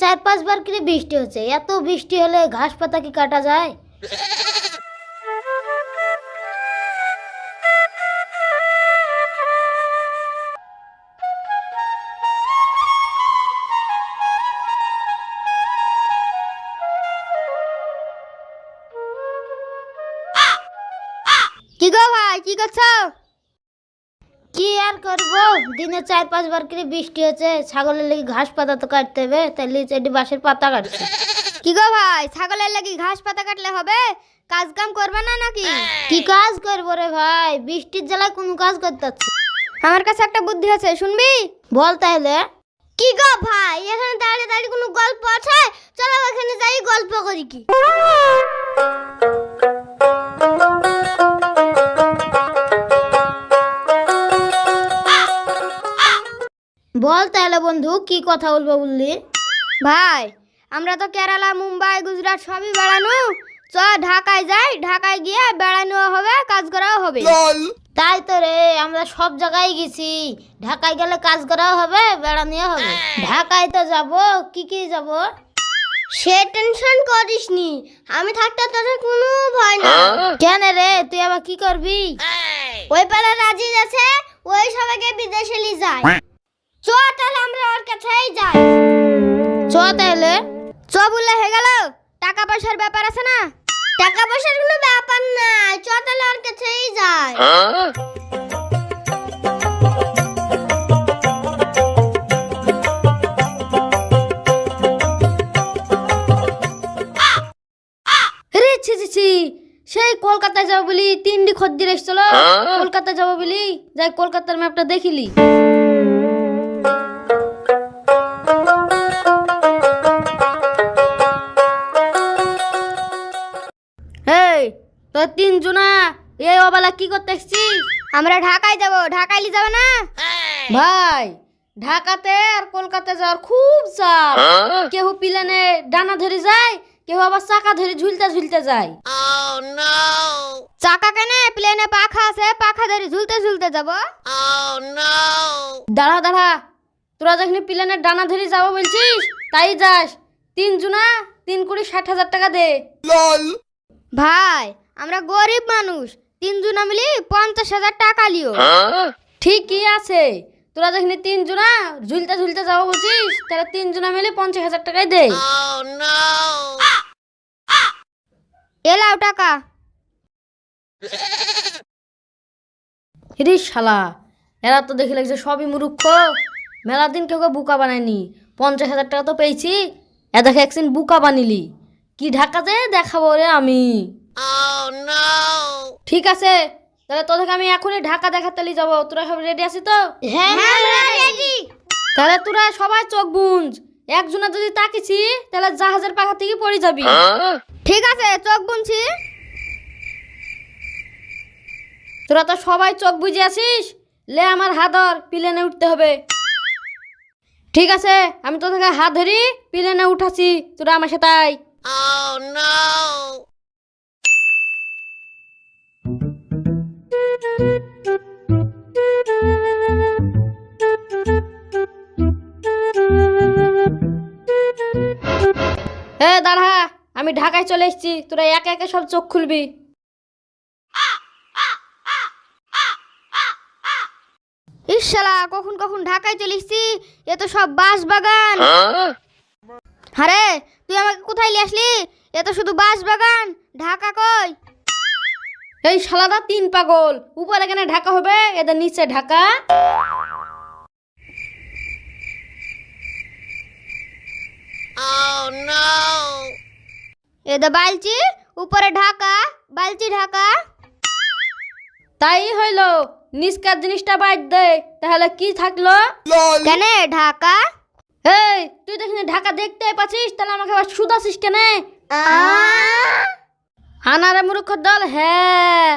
চার পাঁচবার করে বৃষ্টি হচ্ছে। এত বৃষ্টি হলে ঘাস পাতা কি কাটা যায়? কি গো ভাই, কি করছ? কি আর করব? দিনে চার পাঁচবার করে বৃষ্টি হচ্ছে ছাগলের লেগে ঘাস পাতা তো কাটতে হবে তাই লিচে এটি বাঁশের পাতা কাটছে। কি গো ভাই ছাগলের লাগি ঘাস পাতা কাটলে হবে? কাজ কাম করবে না নাকি? কি কাজ করব রে ভাই? বৃষ্টির জ্বালায় কোনো কাজ করতে আমার কাছে একটা বুদ্ধি আছে শুনবি? বল তাহলে। কি গো ভাই এখানে দাঁড়িয়ে দাঁড়িয়ে কোনো গল্প আছে? চলো ওখানে যাই গল্প করি কি। বল তাহলে বন্ধু কি কথা বলব বললি? ভাই আমরা তো কেরালা মুম্বাই গুজরাট সবই বেড়ানো। চ ঢাকায় যাই ঢাকায় গিয়ে বেড়ানো হবে কাজ করাও হবে। তাই তো রে আমরা সব জায়গায় গেছি। ঢাকায় গেলে কাজ করাও হবে বেড়ানিও হবে। ঢাকায় তো যাব কি কি যাব? সে টেনশন করিস নি আমি থাকতে তোদের কোনো ভয় না। কেন রে তুই আবার কি করবি? ওই পাড়া রাজি আছে ওই সবাইকে বিদেশে নিয়ে যায়। চ তাহলে আমরা ওর কাছেই যাই। চ তাহলে। চ বললে হয়ে গেল। টাকা পয়সার ব্যাপার আছে না? টাকা পয়সার কোনো ব্যাপার নাই। চ তাহলে ওর কাছেই যাই। ছি ছি ছি। সেই কলকাতায় যাব বলি তিনটি খদ্দের এসছিল। কলকাতা যাব বলি যাই কলকাতার ম্যাপটা দেখিলি। তিনজনা এই অবেলা কি করতে এসছিস? আমরা ঢাকায় যাব ঢাকায় নিয়ে যাবে না? ভাই ঢাকাতে আর কলকাতা যাওয়ার খুব চাপ। কেউ প্লেনে ডানা ধরে যায় কেউ আবার চাকা ধরে ঝুলতে ঝুলতে যায়। চাকা কেনে? প্লেনে পাখা আছে পাখা ধরে ঝুলতে ঝুলতে যাব। দাঁড়া দাঁড়া। তোরা যখন প্লেনের ডানা ধরে যাব বলছিস তাই যাস। তিন জুনা তিন কোটি ষাট হাজার টাকা দে। ভাই আমরা গরিব মানুষ তিনজন মিলি পঞ্চাশ হাজার টাকা লিও। ঠিকই আছে। তোরা যখন তিন জুনা ঝুলতে ঝুলতে যাব বলছিস তাহলে তিন জুনা মিলে পঞ্চাশ হাজার টাকাই দে। এলাও টাকা। রে শালা এরা তো দেখে লাগছে সবই মুরুক্ষ মেলা দিন কেউ কেউ বুকা বানায়নি। পঞ্চাশ হাজার টাকা তো পেয়েছি। এ দেখে একদিন বুকা বানিলি। কি ঢাকাতে দেখাবো রে আমি। ঠিক আছে তাহলে তোদেরকে আমি এখনই ঢাকা দেখাতে নিয়ে যাব। তোরা সব রেডি আছিস তো? হ্যাঁ তাহলে তোরা সবাই চোখ বুঞ্জ। একজনা যদি তাকিছি তাহলে জাহাজের পাখা থেকে পড়ে যাবি। ঠিক আছে চোখ বুনছি। তোরা তো সবাই চোখ বুঝে আছিস? লে আমার হাত ধর প্লেনে উঠতে হবে। ঠিক আছে আমি তো তোকে হাত ধরি প্লেনে উঠাছি। তোরা আমার সাথে এ, দাঁড়া, আমি ঢাকায় চলে এসেছি। তোরা একে একে সব চোখ খুলবি। ইশালা কখন কখন ঢাকায় চলে এসছি? এ তো সব বাঁশ বাগান। আরে, তুই আমাকে কোথায় নিয়ে আসলি? এ তো শুধু বাঁশ বাগান। ঢাকা কই? এই শালাদা তিন পাগল। উপরে কেন ঢাকা হবে? এদের নিচে ঢাকা। এ বালচি উপরে ঢাকা বালচি ঢাকা। তাই হইল নিষ্কার জিনিসটা বাদ দে তাহলে কি থাকল? কেন ঢাকা? এই তুই দেখিনি ঢাকা দেখতে পাচ্ছিস তাহলে আমাকে আবার সুদাসিস কেনে? আনারে মূর্খ দল হ্যাঁ।